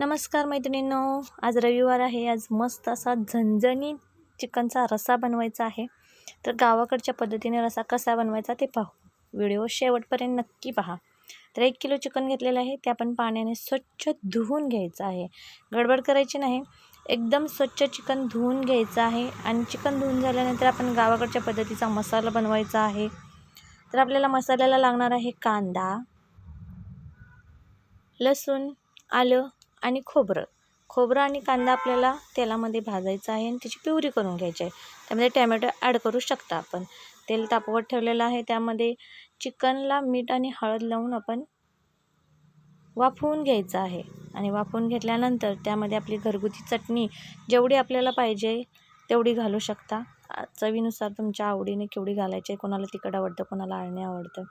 नमस्कार मैत्रिणींनो आज रविवार आहे. आज मस्त असा झणझणीत चिकनचा रसा बनवायचा आहे. तर गावाकडच्या पद्धतीने रसा कसा बनवायचा ते पाहू. व्हिडिओ शेवटपर्यंत नक्की पहा. तर एक किलो चिकन घेतलेलं आहे. ते आपण पाण्याने स्वच्छ धुवून घ्यायचं आहे. गडबड करायची नाही. एकदम स्वच्छ चिकन धुवून घ्यायचं आहे. आणि चिकन धुवून झाल्यानंतर आपण गावाकडच्या पद्धतीचा मसाला बनवायचा आहे. तर आपल्याला मसाल्याला लागणार आहे कांदा लसूण आलं आणि खोबरं. खोबरं आणि कांदा आपल्याला तेलामध्ये भाजायचा आहे आणि त्याची प्युरी करून घ्यायची आहे. त्यामध्ये टॅमॅटो ॲड करू शकता आपण. तेल तापवत ठेवलेलं आहे. त्यामध्ये चिकनला मीठ आणि हळद लावून आपण वाफवून घ्यायचं आहे. आणि वाफवून घेतल्यानंतर त्यामध्ये आपली घरगुती चटणी जेवढी आपल्याला पाहिजे तेवढी घालू शकता. चवीनुसार तुमच्या आवडीने केवढी घालायची आहे कोणाला तिखट आवडतं कोणाला आळणी आवडतं.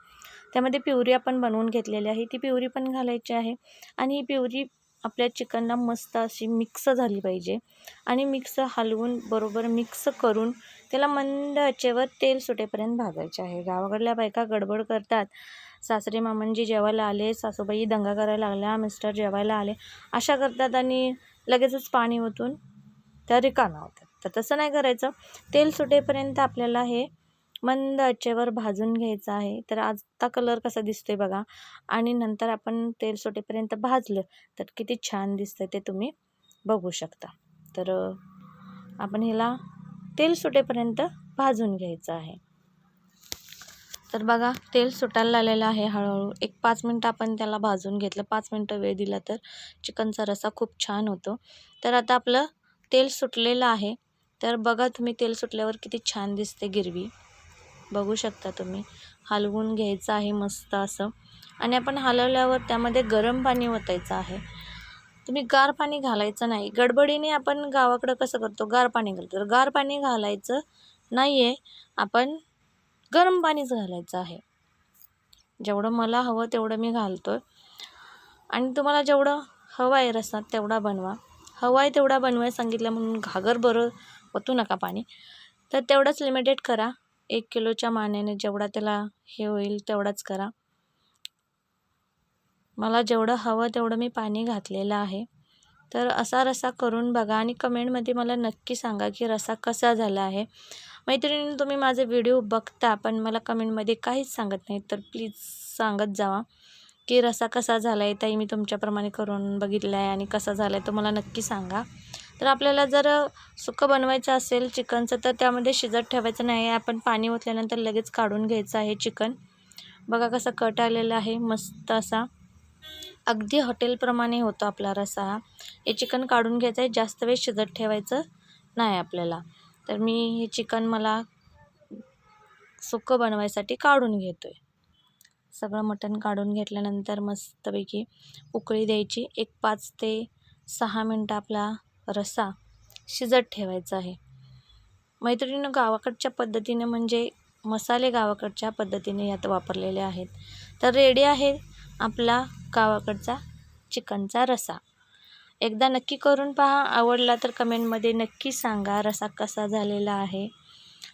त्यामध्ये प्युरी आपण बनवून घेतलेली आहे. ती प्युरी पण घालायची आहे. आणि ही प्युरी आपल्या चिकनला मस्त अशी मिक्स झाली पाहिजे. आणि मिक्स हलवून बरोबर मिक्स करून त्याला मंद आचेवर तेल सुटेपर्यंत भाजायचे आहे. गावाकडल्या बायका गडबड करतात. सासरे मामांजी जेवायला आले सासूबाई दंगा करायला लागल्या मिस्टर जेवायला आले. अशा करतात आणि लगेचच पाणी ओतून त्या रिकाम्या होतात. तर तसं नाही करायचं. तेल सुटेपर्यंत आपल्याला हे मंद आचेवर भाजून घ्यायचं आहे. तर आजचा कलर कसा दिसतोय बघा. आणि नंतर आपण तेल सुटेपर्यंत भाजलं तर किती छान दिसतं ते तुम्ही बघू शकता. तर आपण ह्याला तेल सुटेपर्यंत भाजून घ्यायचं आहे. तर बघा तेल सुटायला आलेलं आहे हळूहळू. एक पाच मिनटं आपण त्याला भाजून घेतलं. पाच मिनटं वेळ दिला तर चिकनचा रसा खूप छान होतो. तर आता आपलं तेल सुटलेलं आहे. तर बघा तुम्ही तेल सुटल्यावर किती छान दिसते गिरवी. बघू शकता तुम्ही. हलवून घ्यायचं आहे मस्त असं. आणि आपण हलवल्यावर त्यामध्ये गरम पाणी ओतायचं आहे. तुम्ही गार पाणी घालायचं नाही. गडबडीने आपण गावाकडं कसं करतो? गार पाणी घालतो. तर गार पाणी घालायचं नाही आहे आपण गरम पाणीच घालायचं आहे. जेवढं मला हवं तेवढं मी घालतो आणि तुम्हाला जेवढं हवं आहे रसात तेवढा बनवा. हवा आहे तेवढा बनवाय सांगितलं म्हणून घागर बरं ओतू नका पाणी. तर तेवढंच लिमिटेड करा. एक किलोच्या मान्याने जेवढा त्याला हे होईल तेवढाच करा. मला जेवढं हवं तेवढं मी पाणी घातलेलं आहे. तर असा रसा करून बघा आणि कमेंटमध्ये मला नक्की सांगा की रसा कसा झाला आहे. मैत्रिणी तुम्ही माझे व्हिडिओ बघता पण मला कमेंटमध्ये काहीच सांगत नाही तर प्लीज सांगत जावा की रसा कसा झाला आहे ताई मी तुमच्याप्रमाणे करून बघितला आहे आणि कसा झाला आहे तो मला नक्की सांगा. तर आपल्याला जर सुकं बनवायचं असेल चिकनचं तर त्यामध्ये शिजत ठेवायचं नाही. आहे आपण पाणी ओतल्यानंतर लगेच काढून घ्यायचं आहे चिकन. बघा कसा कट आलेला आहे मस्त असा. अगदी हॉटेलप्रमाणे होतो आपला रसा. हा हे चिकन काढून घ्यायचं आहे जास्त वेळ शिजत ठेवायचं नाही आपल्याला. तर मी हे चिकन मला सुकं बनवायसाठी काढून घेतो आहे सगळं मटण काढून घेतल्यानंतर मस्तपैकी उकळी द्यायची. एक पाच ते सहा मिनटं आपला रस्सा शिजत ठेवायचा आहे. मैत्रिणीनं गावाकडच्या पद्धतीने म्हणजे मसाले गावाकडच्या पद्धतीने यात वापरलेले आहेत. तर रेडी आहे आपला गावाकडचा चिकनचा रसा. एकदा नक्की करून पहा आवडला तर कमेंटमध्ये नक्की सांगा रसा कसा झालेला आहे.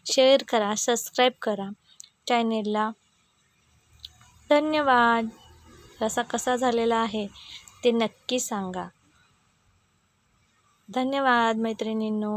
शेअर करा सबस्क्राईब करा चॅनेलला. धन्यवाद. रसा कसा झालेला आहे ते नक्की सांगा. धन्यवाद मैत्रिणींनो.